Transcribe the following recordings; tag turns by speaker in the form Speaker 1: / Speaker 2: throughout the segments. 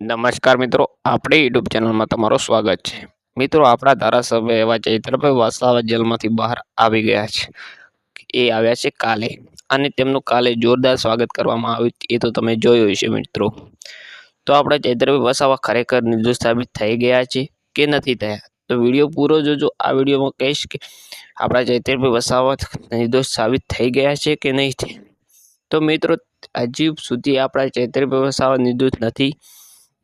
Speaker 1: નમસ્કાર મિત્રો, આપણી યુટ્યુબ ચેનલમાં તમારું સ્વાગત છે. મિત્રો, આપણા ધારાસભ્ય એવા ચૈત્રભાઈ વાસાવા જેલમાંથી બહાર આવી ગયા છે. એ આવ્યા છે કાલે અને તેમનું કાલે જોરદાર સ્વાગત કરવામાં આવ્યું એ તો તમે જોયું હશે મિત્રો. તો આપણા ચૈત્રભાઈ વસાવા ખરેખર નિર્દોષ સાબિત થઈ ગયા છે કે નથી થયા? તો વીડિયો પૂરો જોજો. આ વિડીયોમાં કહીશ કે આપણા ચૈત્રભાઈ વસાવા નિર્દોષ સાબિત થઈ ગયા છે કે નહીં તો મિત્રો, હજી સુધી આપણા ચૈત્રભાઈ વસાવા નિર્દોષ નથી.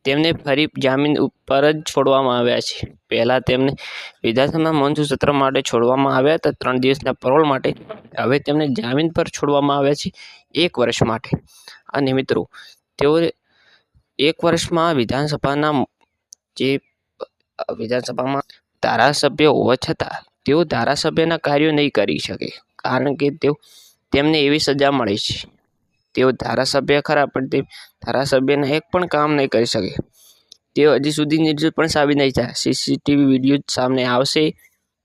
Speaker 1: તેમને ફરી જામીન ઉપર જ છોડવામાં આવ્યા છે. પહેલાં તેમને વિધાનસભાના મોનસૂન સત્ર માટે છોડવામાં આવ્યા હતા. ત્રણ દિવસના પરોળ માટે હવે તેમને જામીન પર છોડવામાં આવ્યા છે એક વર્ષ માટે. અને મિત્રો તેઓ એક વર્ષમાં વિધાનસભાના જે વિધાનસભામાં ધારાસભ્ય હોવા છતાં તેઓ ધારાસભ્યના કાર્યો નહીં કરી શકે. કારણ કે તેઓ તેમને એવી સજા મળે છે. તેઓ ધારાસભ્ય ખરા, પણ તે ધારાસભ્યને એક પણ કામ નહીં કરી શકે. તેઓ હજી સુધી નિર્દોષ પણ સાબિત નહીં થાય. સીસીટીવી વીડિયો સામે આવશે,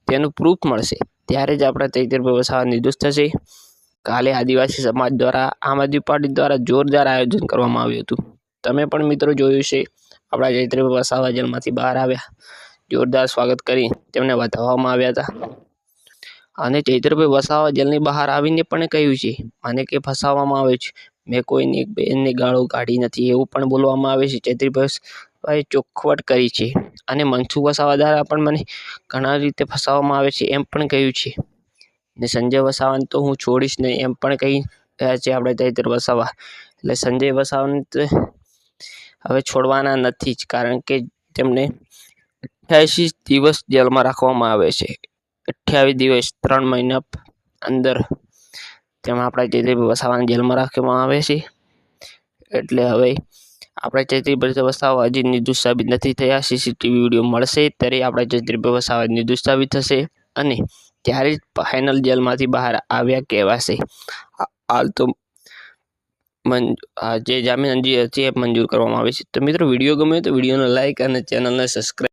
Speaker 1: તેનું પ્રૂફ મળશે. ત્યારે જ આપણા ચૈતરભાઈ વસાવા નિર્દોષ થશે. કાલે આદિવાસી સમાજ દ્વારા, આમ આદમી પાર્ટી દ્વારા જોરદાર આયોજન કરવામાં આવ્યું હતું. તમે પણ મિત્રો જોયું છે આપણા ચૈત્રભાઈ વસાવા જેલમાંથી બહાર આવ્યા. જોરદાર સ્વાગત કરી. તેમને વધાવવામાં આવ્યા હતા. અને ચૈત્રભાઈ વસાવા જેલની બહાર આવીને પણ કહ્યું છે, મને કે ફસાવવામાં આવે છે. મેં કોઈની એક બહેનની ગાળો કાઢી નથી. એવું પણ બોલવામાં આવે છે. ચૈત્રીભાઈ ચોખવટ કરી છે. અને મનસુખ વસાવા દ્વારા પણ મને ઘણા રીતે ફસાવવામાં આવે છે, એમ પણ કહ્યું છે. ને સંજય વસાવાને તો હું છોડીશ નહીં, એમ પણ કહી રહ્યા છે આપણે ચૈત્ર વસાવા. એટલે સંજય વસાવાને હવે છોડવાના નથી જ, કારણ કે તેમને અઠ્યાસી દિવસ જેલમાં રાખવામાં આવે છે. અઠ્યાવીસ દિવસ, ત્રણ મહિના અંદર તેમાં આપણા ચૈત્રીભાઈ વસાવાને જેલમાં રાખવામાં આવે છે. એટલે હવે આપણે ચૈત્રીભાઈ વસાવા હજી નિર્દોષ સાબિત નથી થયા. સીસીટીવી વીડિયો મળશે ત્યારે આપણા ચૈત્રીભાઈ વસાવા નિર્દોષ સાબિત થશે અને ત્યારે જ ફાઇનલ જેલમાંથી બહાર આવ્યા કહેવાશે. હાલ તો જે જામીન અરજી હતી એ મંજૂર કરવામાં આવી છે. તો મિત્રો, વીડિયો ગમે તો વિડીયોને લાઇક અને ચેનલને સબસ્ક્રાઈબ